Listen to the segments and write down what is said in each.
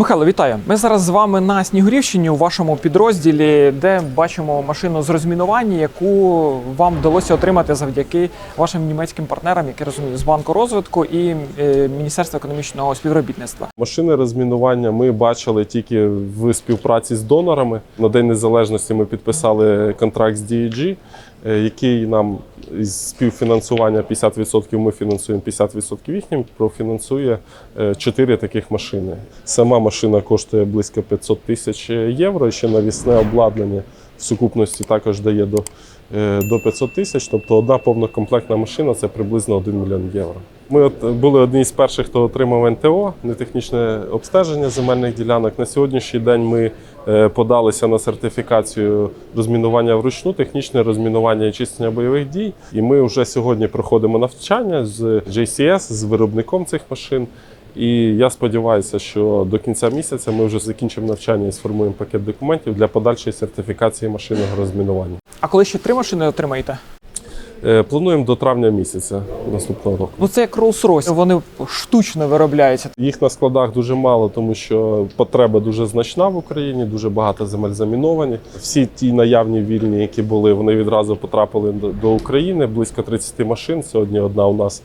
Михайло, вітаю. Ми зараз з вами на Снігурівщині у вашому підрозділі, де бачимо машину з розмінування, яку вам вдалося отримати завдяки вашим німецьким партнерам, які розумію, з банку розвитку і е, Міністерства економічного співробітництва. Машини розмінування ми бачили тільки в співпраці з донорами. На День Незалежності ми підписали контракт з DEG, який нам з співфінансування 50% ми фінансуємо 50% їхнім, профінансує 4 таких машини. Сама машина коштує близько 500 тисяч євро. Ще навісне обладнання в сукупності також дає до, е, до 500 тисяч. Тобто одна повнокомплектна машина це приблизно 1 мільйон євро. Ми от були одні з перших, хто отримав НТО, нетехнічне обстеження земельних ділянок. На сьогоднішній день ми е, подалися на сертифікацію розмінування вручну, технічне розмінування і чистення бойових дій. І ми вже сьогодні проходимо навчання з JCS, з виробником цих машин. І я сподіваюся, що до кінця місяця ми вже закінчимо навчання і сформуємо пакет документів для подальшої сертифікації машинного розмінування. А коли ще три машини отримаєте? Е, Плануємо до травня місяця наступного року. Ну це як Rolls-Royce, вони штучно виробляються. Їх на складах дуже мало, тому що потреба дуже значна в Україні, дуже багато земель заміновані. Всі ті наявні вільні, які були, вони відразу потрапили до- до України. Близько 30 машин. Сьогодні одна у нас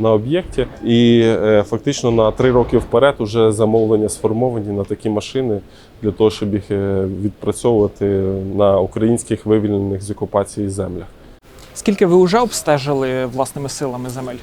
на об'єкті. І е, фактично на три роки вперед уже замовлення сформовані на такі машини для того, щоб їх е, відпрацьовувати на українських вивільнених з окупації землях. Скільки ви вже обстежили власними силами земель?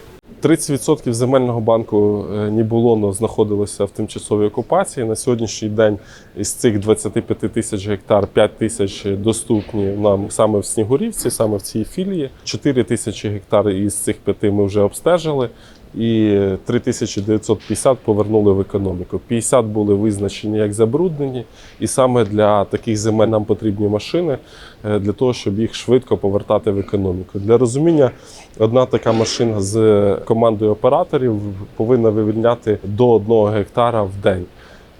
30% земельного банку ніболону Нібулону знаходилося в тимчасовій окупації. На сьогоднішній день із цих 25 тисяч гектар 5 тисяч доступні нам саме в Снігурівці, саме в цій філії. 4 тисячі гектар із цих п'яти ми вже обстежили. І 3950 повернули в економіку. 50 були визначені як забруднені, і саме для таких земель нам потрібні машини е, для того, щоб їх швидко повертати в економіку. Для розуміння, одна така машина з командою операторів повинна вивільняти до 1 гектара в день.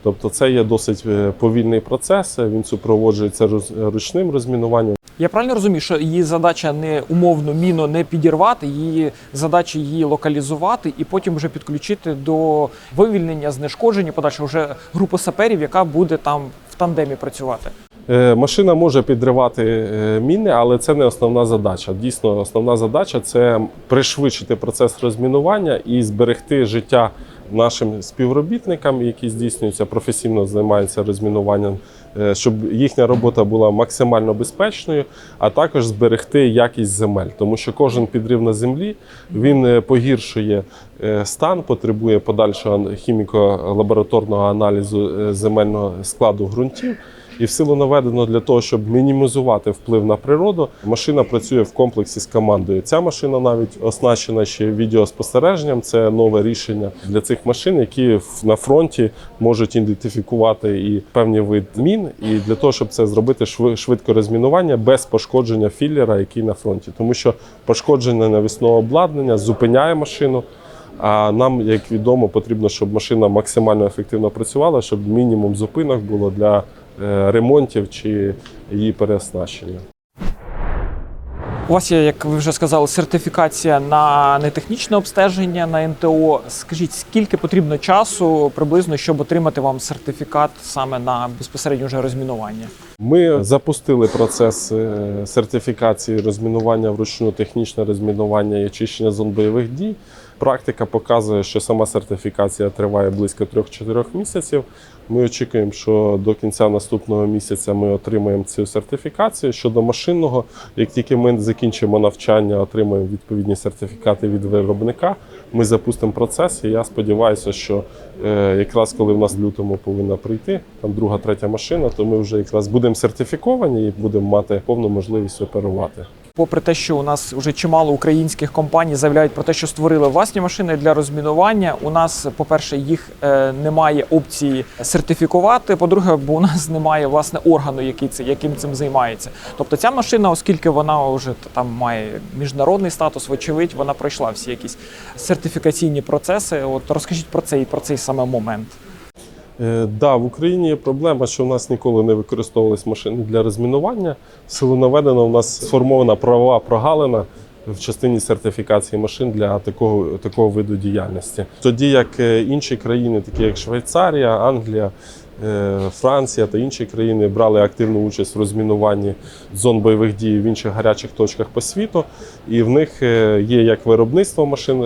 Тобто це є досить е, повільний процес. Він супроводжується ручним розмінуванням. Я правильно розумію, що її задача не умовно міну не підірвати, її задача її локалізувати і потім вже підключити до вивільнення, знешкодження, подальше вже групу саперів, яка буде там в тандемі працювати. Е, Машина може підривати е, міни, але це не основна задача. Дійсно, основна задача це пришвидшити процес розмінування і зберегти життя нашим співробітникам, які здійснюються професійно займаються розмінуванням, е, щоб їхня робота була максимально безпечною, а також зберегти якість земель, тому що кожен підрив на землі він е, погіршує е, стан, потребує подальшого хіміко-лабораторного аналізу земельного складу ґрунтів. І в силу наведено для того, щоб мінімізувати вплив на природу, машина працює в комплексі з командою. Ця машина навіть оснащена ще відеоспостереженням. Це нове рішення для цих машин, які на фронті можуть ідентифікувати і певні вид мін. І для того, щоб це зробити шви- швидко розмінування без пошкодження філлера, який на фронті, тому що пошкодження навісного обладнання зупиняє машину. А нам, як відомо, потрібно, щоб машина максимально ефективно працювала, щоб мінімум зупинок було для ремонтів чи її переоснащення. У вас є, як ви вже сказали, сертифікація на нетехнічне обстеження на НТО. Скажіть, скільки потрібно часу приблизно, щоб отримати вам сертифікат саме на безпосередньо вже розмінування? Ми запустили процес е, сертифікації розмінування вручну технічне розмінування і очищення зон бойових дій. Практика показує, що сама сертифікація триває близько 3-4 місяців. Ми очікуємо, що до кінця наступного місяця ми отримаємо цю сертифікацію. Щодо машинного, як тільки ми закінчимо навчання, отримаємо відповідні сертифікати від виробника. Ми запустимо процес, і я сподіваюся, що е, якраз коли в нас в лютому повинна прийти там друга, третя машина, то ми вже якраз будемо сертифіковані і будемо мати повну можливість оперувати. Попри те, що у нас вже чимало українських компаній заявляють про те, що створили власні машини для розмінування. У нас, по-перше, їх е, немає опції сертифікувати. По-друге, бо у нас немає власне органу, який це яким цим займається. Тобто ця машина, оскільки вона вже там має міжнародний статус, вочевидь, вона пройшла всі якісь сертифікаційні процеси. От розкажіть про цей про цей саме момент. Е, да, в Україні є проблема, що в нас ніколи не використовувались машини для розмінування. В силу наведено, у нас сформована правова прогалина в частині сертифікації машин для такого, такого виду діяльності. Тоді як е, інші країни, такі як Швейцарія, Англія, е, Франція та інші країни брали активну участь в розмінуванні зон бойових дій в інших гарячих точках по світу, і в них є як виробництво машин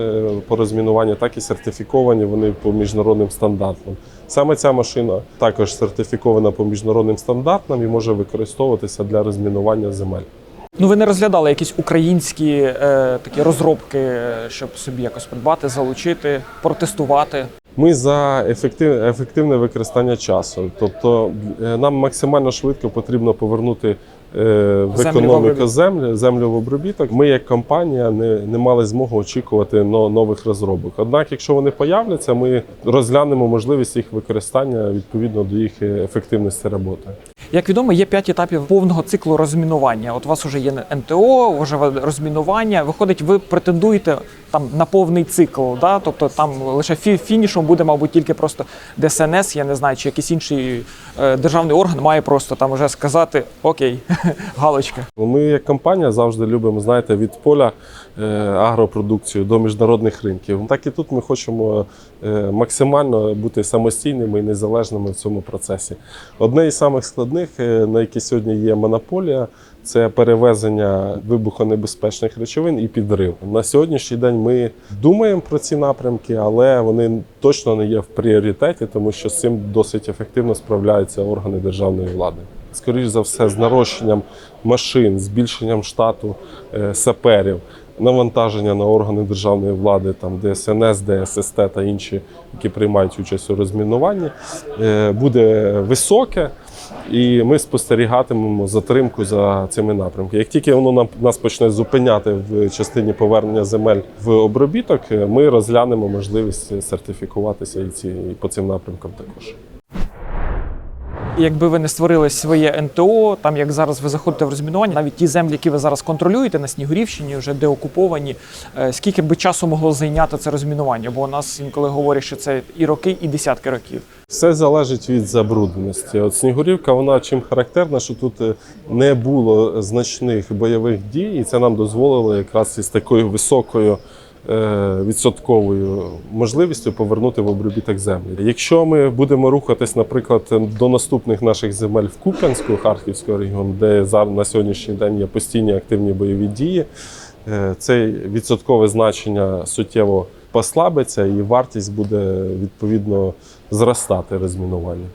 по розмінуванню, так і сертифіковані вони по міжнародним стандартам. Саме ця машина також сертифікована по міжнародним стандартам і може використовуватися для розмінування земель. Ну ви не розглядали якісь українські е, такі розробки, е, щоб собі якось придбати, залучити, протестувати. Ми за ефективне, використання часу. Тобто е, нам максимально швидко потрібно повернути е, в економіку землю, землю в обробіток. Ми, як компанія, не, не мали змоги очікувати нових розробок. Однак, якщо вони появляться, ми розглянемо можливість їх використання відповідно до їх е, ефективності роботи. Як відомо, є п'ять етапів повного циклу розмінування. От у вас вже є НТО, вже розмінування. Виходить, ви претендуєте там на повний цикл. Да? Тобто там лише фі- фінішом буде, мабуть, тільки просто ДСНС, я не знаю, чи якийсь інший е, державний орган має просто там вже сказати Окей, галочка. Ну, Ми, як компанія, завжди любимо, знаєте, від поля е, агропродукцію до міжнародних ринків. Так і тут ми хочемо е, максимально бути самостійними і незалежними в цьому процесі. Одне із самих складних, на які сьогодні є монополія, це перевезення вибухонебезпечних речовин і підрив. На сьогоднішній день ми думаємо про ці напрямки, але вони точно не є в пріоритеті, тому що з цим досить ефективно справляються органи державної влади. Скоріш за все, з нарощенням машин, збільшенням штату е, саперів, навантаження на органи державної влади, там ДСНС, ДССТ та інші, які приймають участь у розмінуванні, е, буде високе. І ми спостерігатимемо затримку за цими напрямками. Як тільки воно нас почне зупиняти в частині повернення земель в обробіток, ми розглянемо можливість сертифікуватися і ці і по цим напрямкам також. Якби ви не створили своє НТО, там як зараз ви заходите в розмінування, навіть ті землі, які ви зараз контролюєте на Снігурівщині, вже деокуповані, е, скільки би часу могло зайняти це розмінування? Бо у нас інколи говорять, що це і роки, і десятки років. Все залежить від забрудненості. От Снігурівка, вона чим характерна, що тут е, не було значних бойових дій, і це нам дозволило якраз із такою високою відсотковою можливістю повернути в обробіток землі. Якщо ми будемо рухатись, наприклад, до наступних наших земель в Куп'янську, Харківського регіону, де зараз на сьогоднішній день є постійні активні бойові дії, е, це відсоткове значення суттєво послабиться, і вартість буде відповідно зростати розмінування.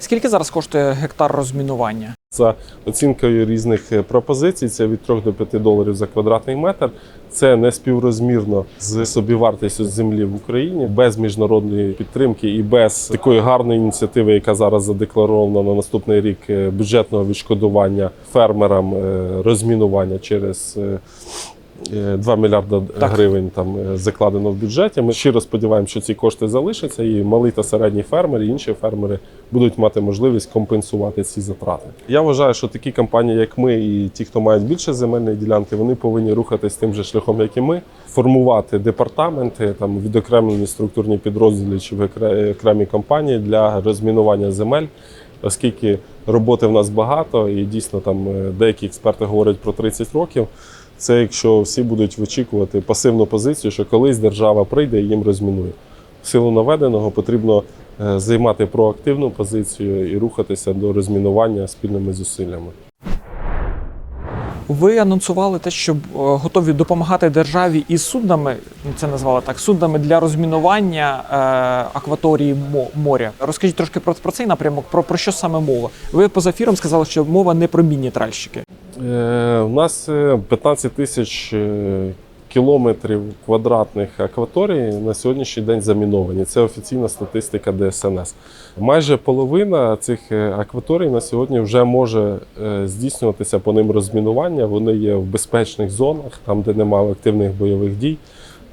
Скільки зараз коштує гектар розмінування? За оцінкою різних е, пропозицій, це від 3 до 5 доларів за квадратний метр. Це не співрозмірно з собівартістю землі в Україні без міжнародної підтримки і без такої гарної ініціативи, яка зараз задекларована на наступний рік е, бюджетного відшкодування фермерам е, розмінування через. Е, е, 2 мільярда Так. гривень там е, закладено в бюджеті. Ми щиро сподіваємося, що ці кошти залишаться, і малий та середній фермер, і інші фермери будуть мати можливість компенсувати ці затрати. Я вважаю, що такі компанії, як ми, і ті, хто мають більше земельної ділянки, вони повинні рухатись тим же шляхом, як і ми, формувати департаменти, там відокремлені структурні підрозділи чи окремі компанії для розмінування земель. Оскільки роботи в нас багато, і дійсно там е, деякі експерти говорять про 30 років. Це якщо всі будуть вичікувати пасивну позицію, що колись держава прийде і їм розмінує. В силу наведеного потрібно е, займати проактивну позицію і рухатися до розмінування спільними зусиллями. Ви анонсували те, що е, готові допомагати державі із суднами, ну, це назвали так, суднами для розмінування е, акваторії мо- моря. Розкажіть трошки про, про цей напрямок, про, про що саме мова. Ви поза ефіром сказали, що мова не про міні-тральщики. Е, У нас е, 15 тисяч е, кілометрів квадратних акваторій на сьогоднішній день заміновані. Це офіційна статистика ДСНС. Майже половина цих е, акваторій на сьогодні вже може е, здійснюватися по ним розмінування. Вони є в безпечних зонах, там, де немає активних бойових дій.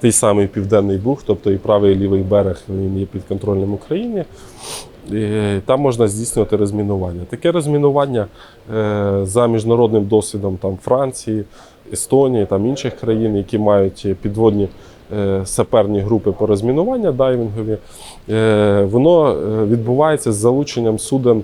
Той самий Південний Буг, тобто і правий і лівий берег, він є під контролем України. І Там можна здійснювати розмінування. Таке розмінування е, за міжнародним досвідом там, Франції, Естонії, там, інших країн, які мають підводні е, саперні групи по розмінуванню дайвінгові, е, воно е, відбувається з залученням суден е,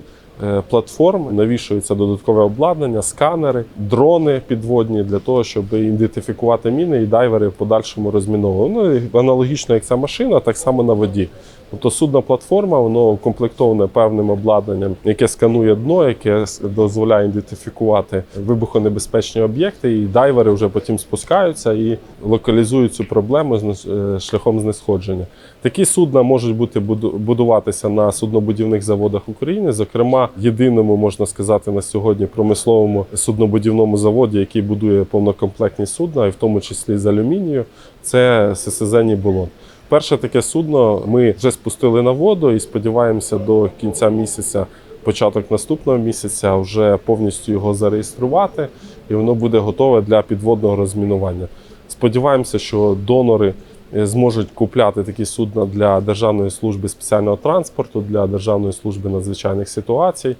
платформ, навішується додаткове обладнання, сканери, дрони підводні для того, щоб ідентифікувати міни і дайвери в подальшому розміновували. Ну аналогічно як ця машина, так само на воді. Тобто судна платформа, воно укомплектоване певним обладнанням, яке сканує дно, яке дозволяє ідентифікувати вибухонебезпечні об'єкти, і дайвери вже потім спускаються і локалізують цю проблему е, шляхом знесходження. Такі судна можуть бути будуватися на суднобудівних заводах України. Зокрема, єдиному можна сказати на сьогодні промисловому суднобудівному заводі, який будує повнокомплектні судна, і в тому числі з алюмінію, це ССЗ Нібулон. Перше таке судно ми вже спустили на воду і сподіваємося до кінця місяця, початок наступного місяця, вже повністю його зареєструвати, і воно буде готове для підводного розмінування. Сподіваємося, що донори зможуть купляти такі судна для Державної служби спеціального транспорту, для Державної служби надзвичайних ситуацій.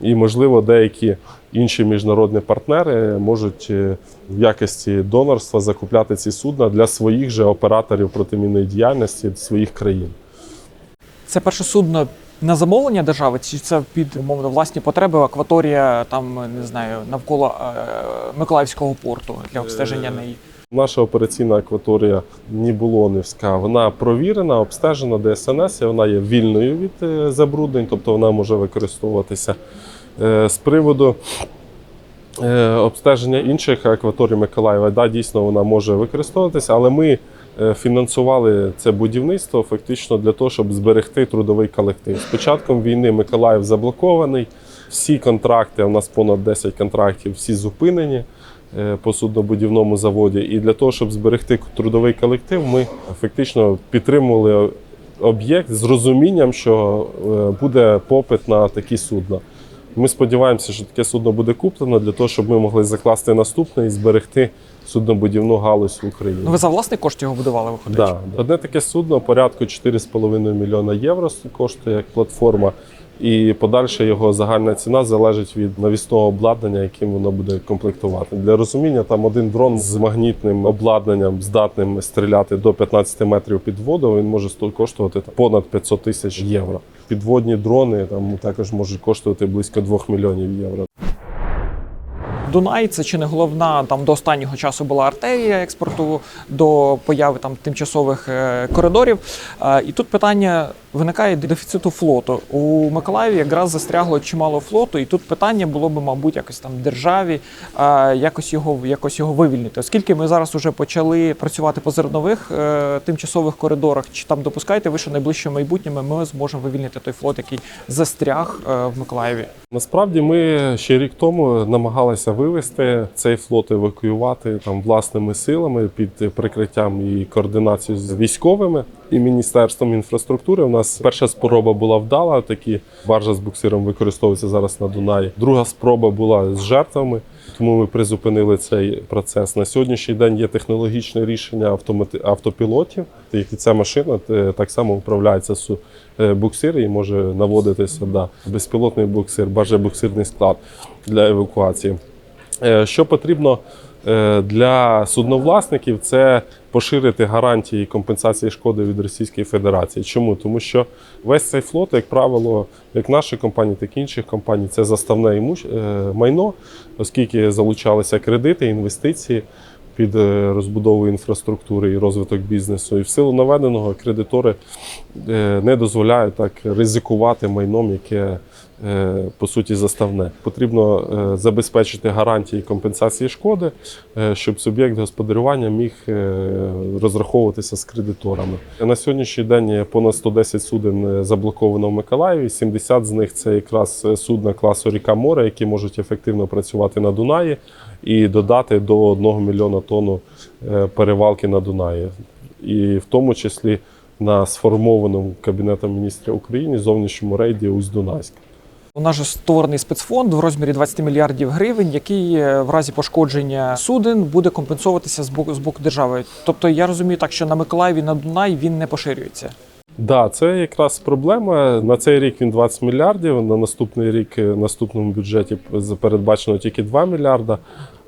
І, можливо, деякі інші міжнародні партнери можуть е, в якості донорства закупляти ці судна для своїх же операторів протимінної діяльності своїх країн. Це перше судно на замовлення держави, чи це під умовно власні потреби акваторія там не знаю навколо е, Миколаївського порту для обстеження неї. Наша операційна акваторія Нібулонівська, вона провірена, обстежена ДСНС, і вона є вільною від е, забруднень, тобто вона може використовуватися. Е, З приводу е, обстеження інших акваторій Миколаєва, да, дійсно вона може використовуватися, але ми фінансували це будівництво фактично для того, щоб зберегти трудовий колектив. З початком війни Миколаїв заблокований. Всі контракти, у нас понад 10 контрактів, всі зупинені по суднобудівному заводі. І для того, щоб зберегти трудовий колектив, ми фактично підтримували об'єкт з розумінням, що е, буде попит на такі судна. Ми сподіваємося, що таке судно буде куплено для того, щоб ми могли закласти наступне і зберегти суднобудівну галузь в Україні. Ну ви за власний кошт його будували, виходить? Да. Одне таке судно порядку 4,5 мільйона євро коштує як платформа. І подальша його загальна ціна залежить від навісного обладнання, яким воно буде комплектувати. Для розуміння, там один дрон з магнітним обладнанням, здатним стріляти до 15 метрів під воду, він може коштувати понад 500 тисяч євро. Підводні дрони там також можуть коштувати близько 2 мільйонів євро. Дунай це чи не головна там до останнього часу була артерія експорту до появи там тимчасових е, коридорів. Е, і тут питання виникає дефіциту флоту. У Миколаєві якраз застрягло чимало флоту, і тут питання було би, мабуть, якось там державі якось його якось його вивільнити. Оскільки ми зараз уже почали працювати по зернових е, тимчасових коридорах, чи там допускаєте ви, що найближчим майбутнім ми зможемо вивільнити той флот, який застряг е, в Миколаєві? Насправді ми ще рік тому намагалися вивести цей флот, евакуювати там власними силами під прикриттям і координацією з військовими і міністерством інфраструктури. У нас перша спроба була вдала. Такі баржа з буксиром використовується зараз на Дунаї. Друга спроба була з жертвами. Тому ми призупинили цей процес. На сьогоднішній день є технологічне рішення автопілотів. І ця машина е, так само управляється з е, буксир і може наводитися да, безпілотний буксир, буксирний склад для евакуації. Е, Що потрібно для судновласників, це поширити гарантії компенсації шкоди від Російської Федерації. Чому? Тому що весь цей флот, як правило, як наші компанії, так і інших компаній, це заставне е, майно, оскільки залучалися кредити, інвестиції під е, розбудову інфраструктури і розвиток бізнесу. І в силу наведеного кредитори е, не дозволяють так ризикувати майном, яке е, по суті заставне. Потрібно е, забезпечити гарантії компенсації шкоди, е, щоб суб'єкт господарювання міг е, розраховуватися з кредиторами. На сьогоднішній день понад 110 суден е, заблоковано в Миколаєві. 70 з них це якраз е, судна класу ріка море, які можуть ефективно працювати на Дунаї і додати до 1 мільйона тонн е, перевалки на Дунаї. І в тому числі на сформованому Кабінетом міністрів України зовнішньому рейді Усть-Дунайськ. У нас же створений спецфонд в розмірі 20 мільярдів гривень, який е, в разі пошкодження суден буде компенсовуватися з боку з боку держави. Тобто я розумію так, що на Миколаєві на Дунай він не поширюється. Да, це якраз проблема. На цей рік він 20 мільярдів. На наступний рік, е, в наступному бюджеті передбачено тільки 2 мільярда.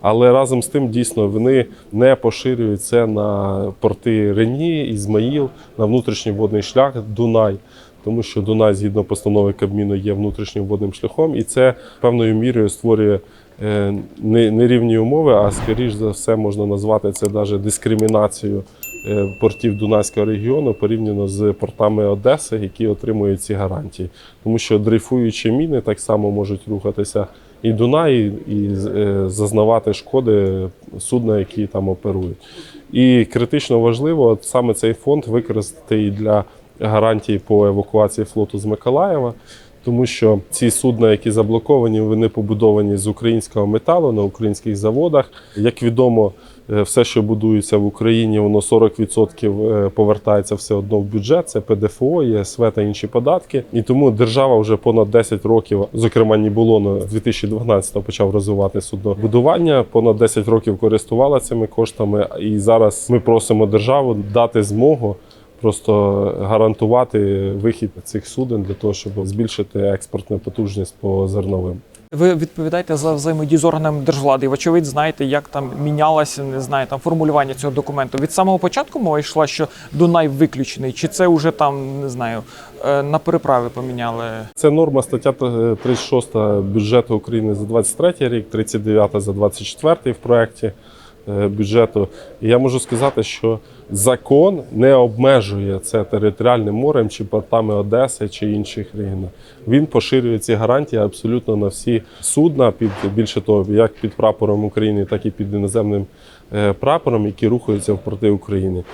Але разом з тим дійсно вони не поширюються на порти Рені, Ізмаїл, на внутрішній водний шлях Дунай. Тому що Дунай, згідно постанови Кабміну, є внутрішнім водним шляхом, і це певною мірою створює е, не- нерівні умови, а скоріш за все можна назвати це навіть дискримінацією е, портів Дунайського регіону порівняно з портами Одеси, які отримують ці гарантії. Тому що дрейфуючі міни так само можуть рухатися і Дунай, і е, зазнавати шкоди судна, які там оперують. І критично важливо саме цей фонд використати для гарантій по евакуації флоту з Миколаєва. Тому що ці судна, які заблоковані, вони побудовані з українського металу на українських заводах. Як відомо, е, все, що будується в Україні, воно 40% е, повертається все одно в бюджет. Це ПДФО, ЄСВ та інші податки. І тому держава вже понад 10 років, зокрема Нібулоно з 2012 почав розвивати суднобудування. Понад 10 років користувала цими коштами. І зараз ми просимо державу дати змогу просто гарантувати вихід цих суден для того, щоб збільшити експортну потужність по зерновим. Ви відповідаєте за взаємодію з органами держвлади. І, вочевидь, знаєте, як там мінялося, не знаю, там формулювання цього документу. Від самого початку мова йшла, що Дунай виключений, чи це вже там не знаю е, на переправи поміняли? Це норма стаття 36 бюджету України за 23 рік, 39 за 24 в проєкті е, бюджету. І я можу сказати, що закон не обмежує це територіальним морем чи портами Одеси чи інших регіонів. Він поширює ці гарантії абсолютно на всі судна, під більше того, як під прапором України, так і під іноземним е, прапором, які рухаються в порти України.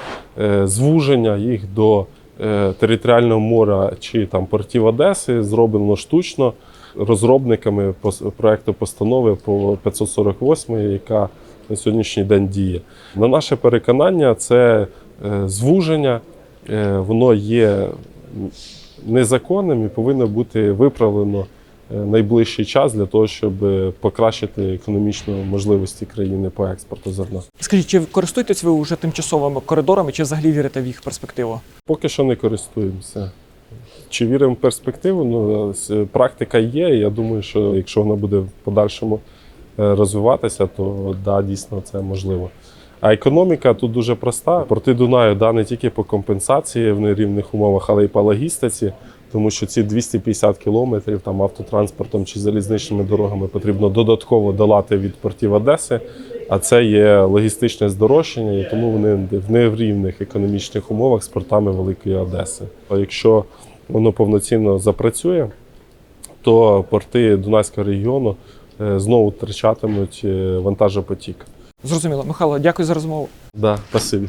Е, Звуження їх до е, територіального моря чи там портів Одеси зроблено штучно розробниками проекту постанови по 548, яка на сьогоднішній день діє. На наше переконання, це е, звуження, е, воно є незаконним і повинно бути виправлено е, найближчий час для того, щоб покращити економічні можливості країни по експорту зерна. Скажіть, чи користуєтесь ви вже тимчасовими коридорами, чи взагалі вірите в їх перспективу? Поки що не користуємося. Чи віримо в перспективу? Ну, практика є. і Я думаю, що якщо вона буде в подальшому розвиватися, то да, дійсно це можливо. А економіка тут дуже проста. Порти Дунаю да, не тільки по компенсації в нерівних умовах, але й по логістиці, тому що ці 250 кілометрів там автотранспортом чи залізничними дорогами потрібно додатково долати від портів Одеси. А це є логістичне здорожчання, і тому вони в нерівних економічних умовах з портами Великої Одеси. А якщо воно повноцінно запрацює, то порти Дунайського регіону е, знову втрачатимуть е, вантажопотік. Зрозуміло, Михайло, дякую за розмову. Да, спасибі.